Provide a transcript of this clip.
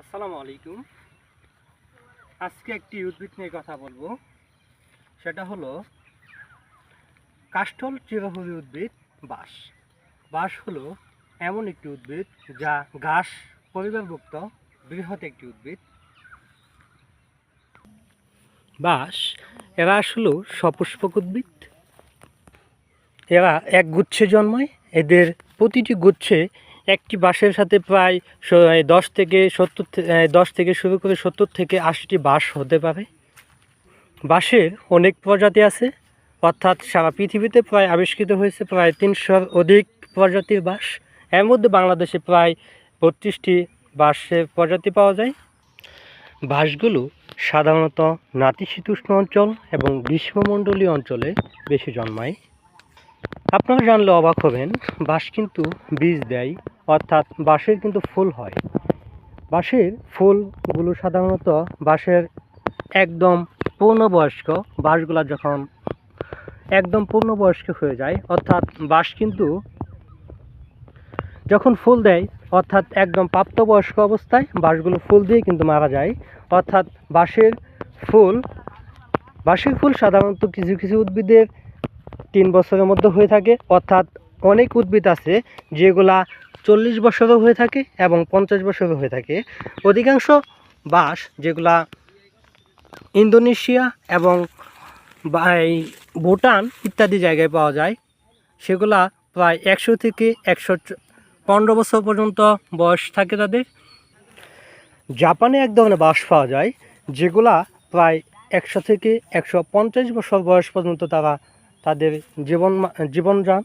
আসসালামু আলাইকুম। আজকে একটি উদ্ভিদ নিয়ে কথা বলব। সেটা হলো কাষ্ঠল চিরহরি উদ্ভিদ বাঁশ। বাঁশ হলো এমন একটি উদ্ভিদ যা ঘাস পরিবারভুক্ত বৃহৎ একটি উদ্ভিদ। বাঁশ, এরা আসলে সপুষ্পক উদ্ভিদ। এরা এক গুচ্ছে জন্মায়। এদের প্রতিটি গুচ্ছে একটি বাঁশের সাথে প্রায় দশ থেকে সত্তর দশ থেকে শুরু করে সত্তর থেকে আশিটি বাঁশ হতে পারে। বাঁশের অনেক প্রজাতি আছে, অর্থাৎ সারা পৃথিবীতে প্রায় আবিষ্কৃত হয়েছে প্রায় তিনশোর অধিক প্রজাতির বাঁশ। এর মধ্যে বাংলাদেশে প্রায় বত্রিশটি বাঁশের প্রজাতি পাওয়া যায়। বাঁশগুলো সাধারণত নাতিশীতোষ্ণ অঞ্চল এবং গ্রীষ্মমণ্ডলীয় অঞ্চলে বেশি জন্মায়। আপনারা জানলে অবাক হবেন, বাঁশ কিন্তু বীজ দেয় অর্থাৎ বাঁশের কিন্তু ফুল হয়। বাঁশের ফুলগুলো সাধারণত বাঁশের একদম পূর্ণবয়স্ক বাঁশগুলা যখন একদম পূর্ণবয়স্ক হয়ে যায়, অর্থাৎ বাঁশ কিন্তু যখন ফুল দেয়, অর্থাৎ একদম প্রাপ্তবয়স্ক অবস্থায় বাঁশগুলো ফুল দিয়ে কিন্তু মারা যায়। অর্থাৎ বাঁশের ফুল বাঁশের ফুল সাধারণত কিছু কিছু উদ্ভিদের তিন বছরের মধ্যে হয়ে থাকে। অর্থাৎ অনেক উদ্ভিদ আছে যেগুলা চল্লিশ বছরও হয়ে থাকে এবং পঞ্চাশ বছরও হয়ে থাকে। অধিকাংশ বাঁশ যেগুলা ইন্দোনেশিয়া এবং এই ভুটান ইত্যাদি জায়গায় পাওয়া যায়, সেগুলা প্রায় একশো থেকে একশো পনেরো বছর পর্যন্ত বয়স থাকে তাদের। জাপানে এক ধরনের বাঁশ পাওয়া যায়, যেগুলা প্রায় একশো থেকে একশো পঞ্চাশ বছর বয়স পর্যন্ত তারা তাদের জীবন জীবনযান